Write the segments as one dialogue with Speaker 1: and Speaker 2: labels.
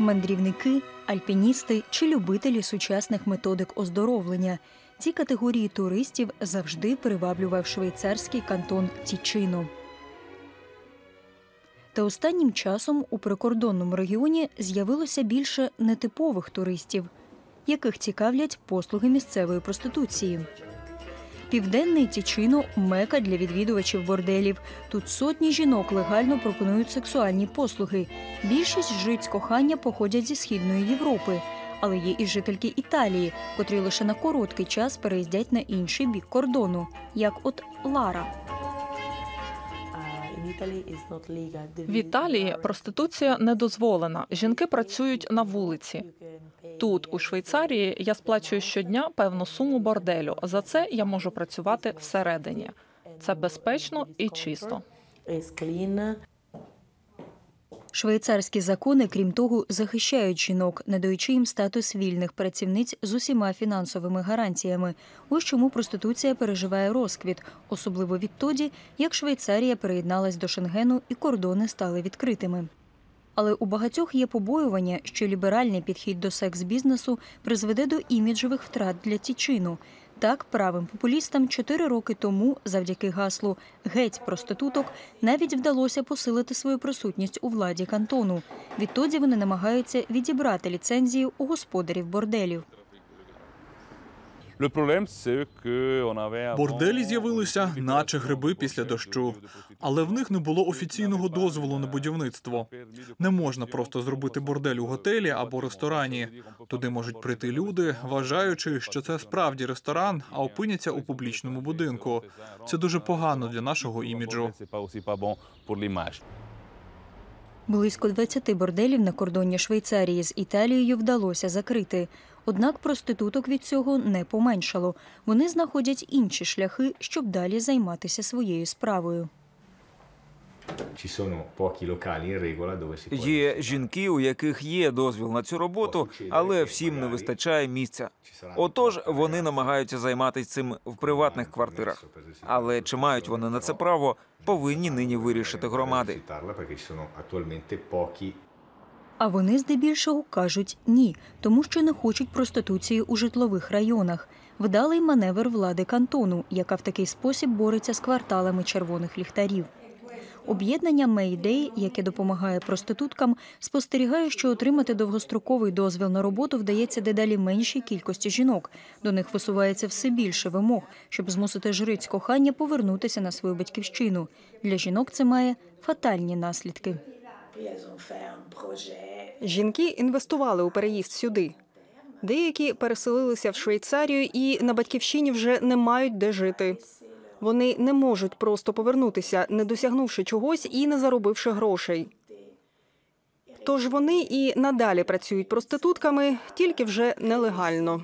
Speaker 1: мандрівники, альпіністи чи любителі сучасних методик оздоровлення. Ці категорії туристів завжди приваблював швейцарський кантон Тічино. Та останнім часом у прикордонному регіоні з'явилося більше нетипових туристів, яких цікавлять послуги місцевої проституції. Південний Тічино мека для відвідувачів борделів. Тут сотні жінок легально пропонують сексуальні послуги. Більшість жриць кохання походять зі східної Європи, але є і жительки Італії, котрі лише на короткий час переїздять на інший бік кордону, як от Лара.
Speaker 2: В Італії проституція не дозволена. Жінки працюють на вулиці. Тут, у Швейцарії, я сплачую щодня певну суму борделю. За це я можу працювати всередині. Це безпечно і чисто.
Speaker 1: Швейцарські закони, крім того, захищають жінок, надаючи їм статус вільних працівниць з усіма фінансовими гарантіями. Ось чому проституція переживає розквіт, особливо відтоді, як Швейцарія приєдналась до Шенгену і кордони стали відкритими. Але у багатьох є побоювання, що ліберальний підхід до секс-бізнесу призведе до іміджових втрат для тічину. Так, правим популістам чотири роки тому, завдяки гаслу Геть проституток, навіть вдалося посилити свою присутність у владі кантону. Відтоді вони намагаються відібрати ліцензії у господарів борделів.
Speaker 3: Борделі з'явилися, наче гриби після дощу, але в них не було офіційного дозволу на будівництво. Не можна просто зробити бордель у готелі або ресторані. Туди можуть прийти люди, вважаючи, що це справді ресторан, а опиняться у публічному будинку. Це дуже погано для нашого іміджу.
Speaker 1: Близько 20 борделів на кордоні Швейцарії з Італією вдалося закрити. Однак проституток від цього не поменшало. Вони знаходять інші шляхи, щоб далі займатися своєю справою.
Speaker 4: Є жінки, у яких є дозвіл на цю роботу, але всім не вистачає місця. Отож, вони намагаються займатися цим в приватних квартирах. Але чи мають вони на це право, повинні нині вирішити громади.
Speaker 1: А вони здебільшого кажуть ні, тому що не хочуть проституції у житлових районах. Вдалий маневр влади кантону, яка в такий спосіб бореться з кварталами червоних ліхтарів. Об'єднання Мейдей, яке допомагає проституткам, спостерігає, що отримати довгостроковий дозвіл на роботу вдається дедалі меншій кількості жінок. До них висувається все більше вимог, щоб змусити жриць кохання повернутися на свою батьківщину. Для жінок це має фатальні наслідки.
Speaker 5: Жінки інвестували у переїзд сюди. Деякі переселилися в Швейцарію і на батьківщині вже не мають де жити. Вони не можуть просто повернутися, не досягнувши чогось і не заробивши грошей. Тож вони і надалі працюють проститутками, тільки вже нелегально.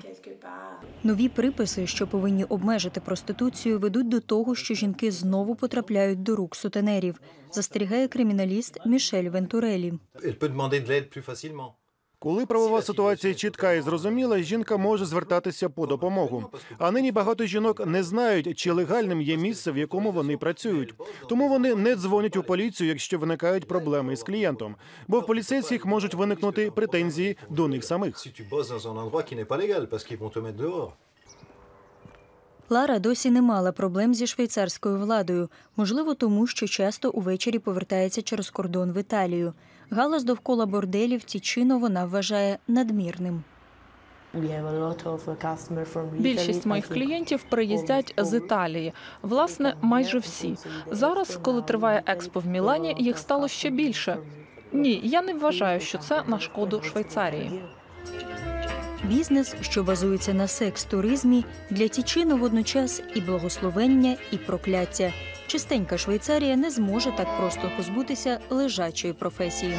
Speaker 1: Нові приписи, що повинні обмежити проституцію, ведуть до того, що жінки знову потрапляють до рук сутенерів, застерігає криміналіст Мішель Вентурелі.
Speaker 6: Коли правова ситуація чітка і зрозуміла, жінка може звертатися по допомогу. А нині багато жінок не знають, чи легальним є місце, в якому вони працюють. Тому вони не дзвонять у поліцію, якщо виникають проблеми із клієнтом, бо в поліцейських можуть виникнути претензії до них самих.
Speaker 1: Лара досі не мала проблем зі швейцарською владою, можливо, тому що часто увечері повертається через кордон в Італію. Галас довкола борделів Тічино вона вважає надмірним.
Speaker 2: Більшість моїх клієнтів приїздять з Італії. Власне, майже всі. Зараз, коли триває експо в Мілані, їх стало ще більше. Ні, я не вважаю, що це на шкоду Швейцарії.
Speaker 1: Бізнес, що базується на секс-туризмі, для Тічино водночас і благословення, і прокляття. Чистенька Швейцарія не зможе так просто позбутися лежачої професії.